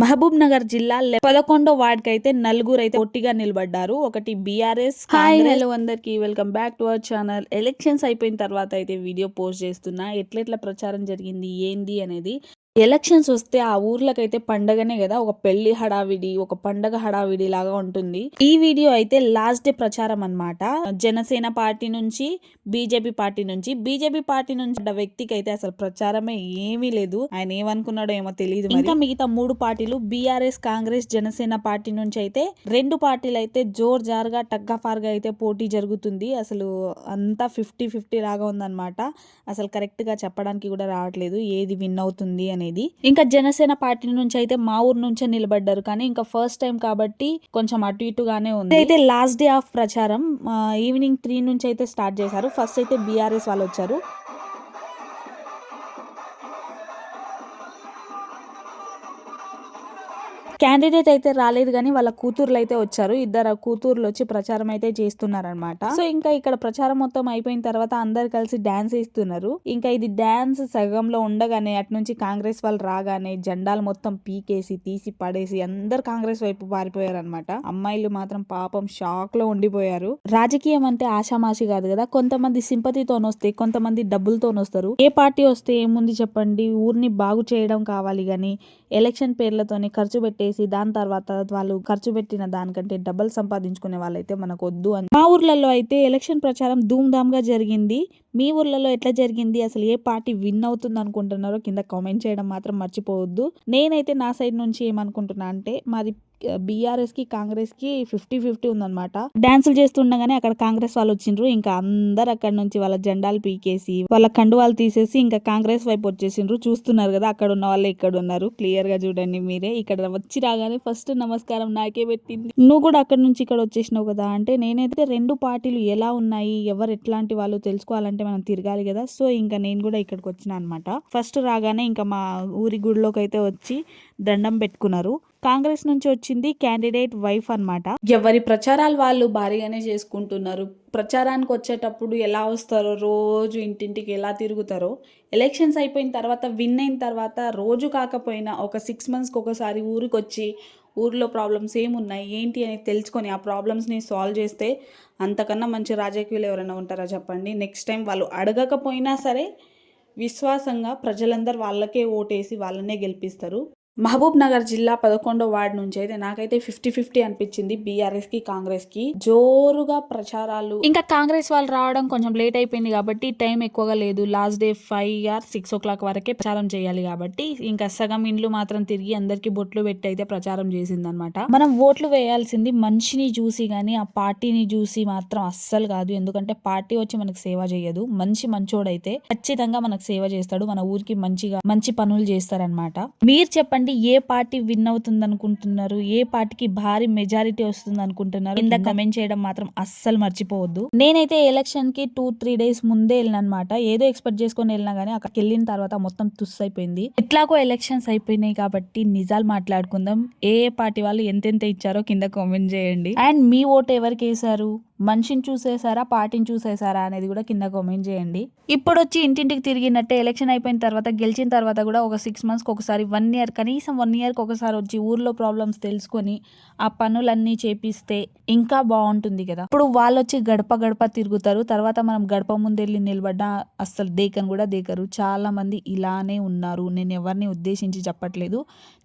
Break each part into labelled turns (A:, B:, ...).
A: మహబూబ్ నగర్ జిల్లా పదకొండో వార్డ్కి అయితే నలుగురు అయితే ఒట్టిగా నిలబడ్డారు. ఒకటి బీఆర్ఎస్ హాయ్ హలో అందరికి. Welcome back to our channel elections అయిపోయిన తర్వాత అయితే వీడియో పోస్ట్ చేస్తున్నా. ఎట్లెట్లా ప్రచారం జరిగింది ఏంది అనేది. ఎలక్షన్స్ వస్తే ఆ ఊర్లకైతే పండగనే కదా. ఒక పెళ్ళి హడావిడి ఒక పండగ హడావిడి లాగా ఉంటుంది. ఈ వీడియో అయితే లాస్ట్ డే ప్రచారం అన్నమాట. జనసేన పార్టీ నుంచి బీజేపీ పార్టీ నుంచి. బీజేపీ పార్టీ నుంచి వ్యక్తికి అయితే అసలు ప్రచారమే ఏమీ లేదు. ఆయన ఏమనుకున్నాడో ఏమో తెలియదు ఇంకా మిగతా మూడు పార్టీలు బీఆర్ఎస్ కాంగ్రెస్ జనసేన పార్టీ నుంచి అయితే రెండు పార్టీలు అయితే జోర్ జారుగా టగ్గాఫార్గా అయితే పోటీ జరుగుతుంది. అసలు అంతా ఫిఫ్టీ ఫిఫ్టీ లాగా ఉందన్నమాట. అసలు కరెక్ట్గా చెప్పడానికి కూడా రావట్లేదు ఏది విన్ అవుతుంది అనేది. ఇంకా జనసేన పార్టీ నుంచి అయితే మా ఊరు నుంచే నిలబడ్డారు. కానీ ఇంకా ఫస్ట్ టైం కాబట్టి కొంచెం అటు ఇటుగానే ఉంది. అయితే లాస్ట్ డే ఆఫ్ ప్రచారం. ఈవినింగ్ త్రీ నుంచి అయితే స్టార్ట్ చేశారు. ఫస్ట్ అయితే బీఆర్ఎస్ వాళ్ళు వచ్చారు. క్యాండిడేట్ అయితే రాలేదు కానీ వాళ్ళ కూతుర్లు అయితే వచ్చారు. ఇద్దరు కూతుర్లు వచ్చి ప్రచారం అయితే చేస్తున్నారనమాట సో ఇంకా ఇక్కడ ప్రచారం మొత్తం అయిపోయిన తర్వాత అందరు కలిసి డాన్స్ వేస్తున్నారు. ఇంకా ఇది డాన్స్ సగంలో ఉండగానే అటు నుంచి కాంగ్రెస్ వాళ్ళు రాగానే జెండాలు మొత్తం పీకేసి తీసి పడేసి అందరు కాంగ్రెస్ వైపు పారిపోయారు అనమాట అమ్మాయిలు మాత్రం పాపం షాక్లో ఉండిపోయారు. రాజకీయం అంటే ఆషామాషి కాదు కదా. కొంతమంది సింపతితోనొస్తే కొంతమంది డబ్బులతోనొస్తారు ఏ పార్టీ వస్తే ఏముంది చెప్పండి? ఊరిని బాగు చేయడం కావాలి గాని ఎలక్షన్ పేర్లతోనే ఖర్చు పెట్టేసి దాని తర్వాత వాళ్ళు ఖర్చు పెట్టిన దానికంటే డబ్బులు సంపాదించుకునే వాళ్ళైతే మనకు వద్దు అని. మా ఊర్లలో అయితే ఎలక్షన్ ప్రచారం ధూమ్గా జరిగింది. మీ ఊర్లలో ఎట్లా జరిగింది? అసలు ఏ పార్టీ విన్ అవుతుంది అనుకుంటున్నారో కింద కామెంట్ చేయడం మాత్రం మర్చిపోవద్దు. నేనైతే నా సైడ్ నుంచి ఏమనుకుంటున్నా అంటే మాది బీఆర్ఎస్కి కాంగ్రెస్కి ఫిఫ్టీ ఫిఫ్టీ ఉందన్నమాట. డాన్సులు చేస్తుండగానే అక్కడ కాంగ్రెస్ వాళ్ళు వచ్చిండ్రు. ఇంకా అందరు అక్కడ నుంచి వాళ్ళ జెండాలు పీకేసి వాళ్ళ కండువాలు తీసేసి ఇంకా కాంగ్రెస్ వైపు వచ్చేసిండ్రు. చూస్తున్నారు కదా అక్కడ ఉన్న వాళ్ళు ఇక్కడ ఉన్నారు. క్లియర్గా చూడండి మీరే. ఇక్కడ వచ్చి రాగానే ఫస్ట్ నమస్కారం నాకే పెట్టింది. నువ్వు కూడా అక్కడ నుంచి ఇక్కడ వచ్చేసినావు కదా అంటే నేనైతే రెండు పార్టీలు ఎలా ఉన్నాయి ఎవరు ఎట్లాంటి వాళ్ళు తెలుసుకోవాలంటే మనం తిరగాలి కదా. సో ఇంకా నేను కూడా ఇక్కడికి వచ్చిన అనమాట ఫస్ట్ రాగానే ఇంకా మా ఊరి గుడిలోకి అయితే వచ్చి దండం పెట్టుకున్నారు. కాంగ్రెస్ నుంచి వచ్చింది క్యాండిడేట్ వైఫ్ అన్నమాట. ఎవరి ప్రచారాలు వాళ్ళు భారీగానే చేసుకుంటున్నారు. ప్రచారానికి వచ్చేటప్పుడు ఎలా వస్తారో రోజు ఇంటింటికి ఎలా తిరుగుతారో ఎలక్షన్స్ అయిపోయిన తర్వాత విన్ అయిన తర్వాత రోజు కాకపోయినా ఒక సిక్స్ మంత్స్కి ఒకసారి ఊరికి వచ్చి ఊర్లో ప్రాబ్లమ్స్ ఏమున్నాయి ఏంటి అని తెలుసుకొని ఆ ప్రాబ్లమ్స్ని సాల్వ్ చేస్తే అంతకన్నా మంచి రాజకీయులు ఎవరైనా ఉంటారా చెప్పండి. నెక్స్ట్ టైం వాళ్ళు అడగకపోయినా సరే విశ్వాసంగా ప్రజలందరూ వాళ్ళకే ఓటేసి వాళ్ళనే గెలిపిస్తారు. మహబూబ్ నగర్ జిల్లా పదకొండో వార్డు నుంచి అయితే నాకైతే ఫిఫ్టీ ఫిఫ్టీ అనిపించింది బీఆర్ఎస్కి కాంగ్రెస్కి జోరుగా ప్రచారాలు. ఇంకా కాంగ్రెస్ వాళ్ళు రావడం కొంచెం లేట్ అయిపోయింది కాబట్టి టైం ఎక్కువగా లేదు. Last day five or six o'clock వరకే ప్రచారం చేయాలి కాబట్టి ఇంకా సగం ఇండ్లు మాత్రం తిరిగి అందరికి బొట్లు పెట్టి అయితే ప్రచారం చేసింది అనమాట మనం ఓట్లు వేయాల్సింది మనిషిని చూసి కానీ ఆ పార్టీని చూసి మాత్రం అస్సలు కాదు. ఎందుకంటే పార్టీ వచ్చి మనకు సేవ చేయదు. మంచి మంచోడైతే ఖచ్చితంగా మనకు సేవ చేస్తాడు. మన ఊరికి మంచిగా మంచి పనులు చేస్తారనమాట మీరు చెప్పండి ఏ పార్టీ విన్ అవుతుంది అనుకుంటున్నారు ఏ పార్టీకి భారీ మెజారిటీ వస్తుంది అనుకుంటున్నారు కింద. కమెంట్ చేయడం మాత్రం అస్సలు మర్చిపోవద్దు. నేనైతే ఎలక్షన్కి టూ త్రీ డేస్ ముందే వెళ్ళిన అనమాట ఏదో ఎక్స్పెక్ట్ చేసుకొని వెళ్ళినా గానీ అక్కడికి వెళ్ళిన తర్వాత మొత్తం తుస్ అయిపోయింది. ఎట్లాగో ఎలక్షన్స్ అయిపోయినాయి కాబట్టి నిజాలు మాట్లాడుకుందాం. ఏ ఏ పార్టీ వాళ్ళు ఎంతెంత ఇచ్చారో కింద కామెంట్ చేయండి. అండ్ మీ ఓటు ఎవరికి వేశారు? మనిషిని చూసేసారా పార్టీని చూసేసారా అనేది కూడా కింద కామెంట్ చేయండి. ఇప్పుడు వచ్చి ఇంటింటికి తిరిగినట్టే ఎలక్షన్ అయిపోయిన తర్వాత గెలిచిన తర్వాత కూడా ఒక సిక్స్ మంత్స్కి ఒకసారి వన్ ఇయర్ కనీసం వన్ ఇయర్కి ఒకసారి వచ్చి ఊర్లో ప్రాబ్లమ్స్ తెలుసుకొని ఆ పనులన్నీ చేపిస్తే ఇంకా బాగుంటుంది కదా. ఇప్పుడు వాళ్ళు వచ్చి గడప గడప తిరుగుతారు తర్వాత మనం గడప ముందెళ్ళి నిలబడ్డా అస్సలు దేకని కూడా దేకరు. చాలామంది ఇలానే ఉన్నారు నేను ఎవరిని ఉద్దేశించి చెప్పట్లేదు.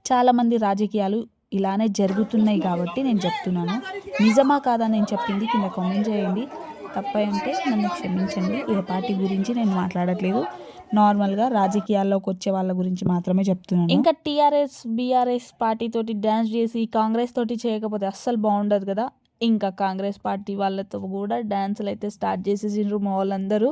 A: చాలామంది రాజకీయాలు ఇలానే జరుగుతున్నాయి కాబట్టి నేను చెప్తున్నాను. నిజమా కాదా నేను చెప్పింది కింద కామెంట్ చేయండి. తప్పై ఉంటే నన్ను క్షమించండి. ఏ పార్టీ గురించి నేను మాట్లాడట్లేదు. నార్మల్గా రాజకీయాల్లోకి వచ్చే వాళ్ళ గురించి మాత్రమే చెప్తున్నాను. ఇంకా టీఆర్ఎస్ బీఆర్ఎస్ పార్టీ తోటి డ్యాన్స్ చేసి కాంగ్రెస్ తోటి చేయకపోతే అస్సలు బాగుండదు కదా. ఇంకా కాంగ్రెస్ పార్టీ వాళ్ళతో కూడా డ్యాన్సులు అయితే స్టార్ట్ చేసేసిండ్రు మా వాళ్ళందరూ.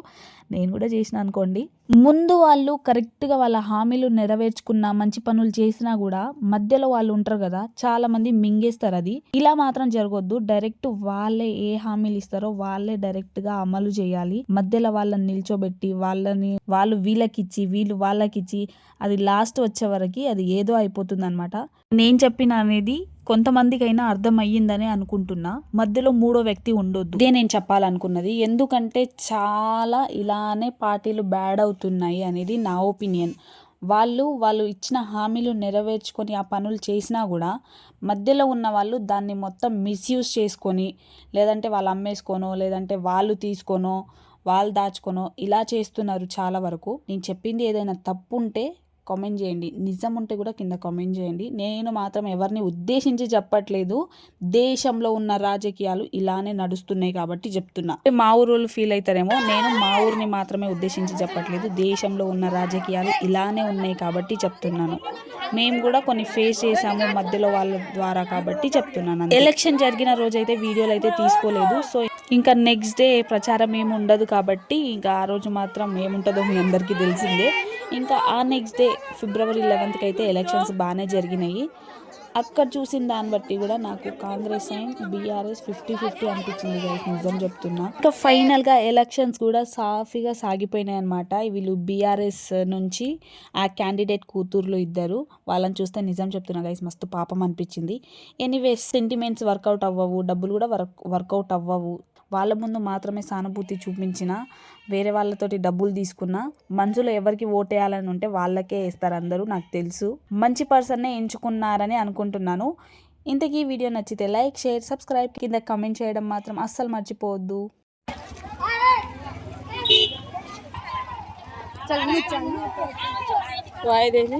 A: నేను కూడా చేసిన అనుకోండి. ముందు వాళ్ళు కరెక్ట్గా వాళ్ళ హామీలు నెరవేర్చుకున్న మంచి పనులు చేసినా కూడా మధ్యలో వాళ్ళు ఉంటారు కదా చాలా మంది మింగేస్తారు అది. ఇలా మాత్రం జరగొద్దు. డైరెక్ట్ వాళ్ళే ఏ హామీలు ఇస్తారో వాళ్ళే డైరెక్ట్గా అమలు చేయాలి. మధ్యలో వాళ్ళని నిల్చోబెట్టి వాళ్ళని వాళ్ళు వీళ్ళకిచ్చి వీళ్ళు వాళ్ళకిచ్చి అది లాస్ట్ వచ్చే వరకు అది ఏదో అయిపోతుంది అనమాట నేను చెప్పిన అనేది కొంతమందికైనా అర్థం అయ్యిందని అనుకుంటున్నా. మధ్యలో మూడో వ్యక్తి ఉండొద్దు. ఇదే నేను చెప్పాలనుకున్నది. ఎందుకంటే చాలా ఇలానే పార్టీలు బ్యాడ్ అవుతున్నాయి అనేది నా ఒపీనియన్. వాళ్ళు వాళ్ళు ఇచ్చిన హామీలు నెరవేర్చుకొని ఆ పనులు చేసినా కూడా మధ్యలో ఉన్న వాళ్ళు దాన్ని మొత్తం మిస్యూజ్ చేసుకొని లేదంటే వాళ్ళు అమ్మేసుకోనో లేదంటే వాళ్ళు తీసుకోనో వాళ్ళు దాచుకోనో ఇలా చేస్తున్నారు చాలా వరకు. నేను చెప్పింది ఏదైనా తప్పు ఉంటే కామెంట్ చేయండి. నిజం ఉంటే కూడా కింద కామెంట్ చేయండి. నేను మాత్రం ఎవరిని ఉద్దేశించి చెప్పట్లేదు. దేశంలో ఉన్న రాజకీయాలు ఇలానే నడుస్తున్నాయి కాబట్టి చెప్తున్నా. మా ఊరు వాళ్ళు ఫీల్ అవుతారేమో నేను మా ఊరిని మాత్రమే ఉద్దేశించి చెప్పట్లేదు. దేశంలో ఉన్న రాజకీయాలు ఇలానే ఉన్నాయి కాబట్టి చెప్తున్నాను. మేము కూడా కొన్ని ఫేస్ చేసాము మధ్యలో వాళ్ళ ద్వారా కాబట్టి చెప్తున్నాను ఎలక్షన్ జరిగిన రోజైతే వీడియోలు అయితే తీసుకోలేదు. సో ఇంకా నెక్స్ట్ డే ప్రచారం ఏమి ఉండదు కాబట్టి ఇంకా ఆ రోజు మాత్రం ఏముంటుందో మీ అందరికీ తెలిసిందే. ఇంకా ఆ నెక్స్ట్ డే ఫిబ్రవరి లెవెన్త్కి అయితే ఎలక్షన్స్ బాగానే జరిగినాయి. అక్కడ చూసిన దాన్ని బట్టి కూడా నాకు Congress and BRS fifty fifty అనిపించింది నిజం చెప్తున్నా. ఇంకా ఫైనల్గా ఎలక్షన్స్ కూడా సాఫీగా సాగిపోయినాయి అనమాట వీళ్ళు బీఆర్ఎస్ నుంచి ఆ క్యాండిడేట్ కూతుర్లు ఇద్దరు. వాళ్ళని చూస్తే నిజం చెప్తున్నా గైస్ మస్తు పాపం అనిపించింది. ఎనీవేస్ సెంటిమెంట్స్ వర్కౌట్ అవ్వవు డబ్బులు కూడా వర్క్ వర్కౌట్ అవ్వవు. వాళ్ళ ముందు మాత్రమే సానుభూతి చూపించిన వేరే వాళ్ళతోటి డబ్బులు తీసుకున్న మనసులో ఎవరికి ఓటేయాలని ఉంటే వాళ్ళకే వేస్తారు అందరూ నాకు తెలుసు. మంచి పర్సన్నే ఎంచుకున్నారని అనుకుంటున్నాను. ఇంతకీ వీడియో నచ్చితే లైక్ షేర్ సబ్స్క్రైబ్ కింద కమెంట్ చేయడం మాత్రం అస్సలు మర్చిపోవద్దు.
B: వాయిదేసి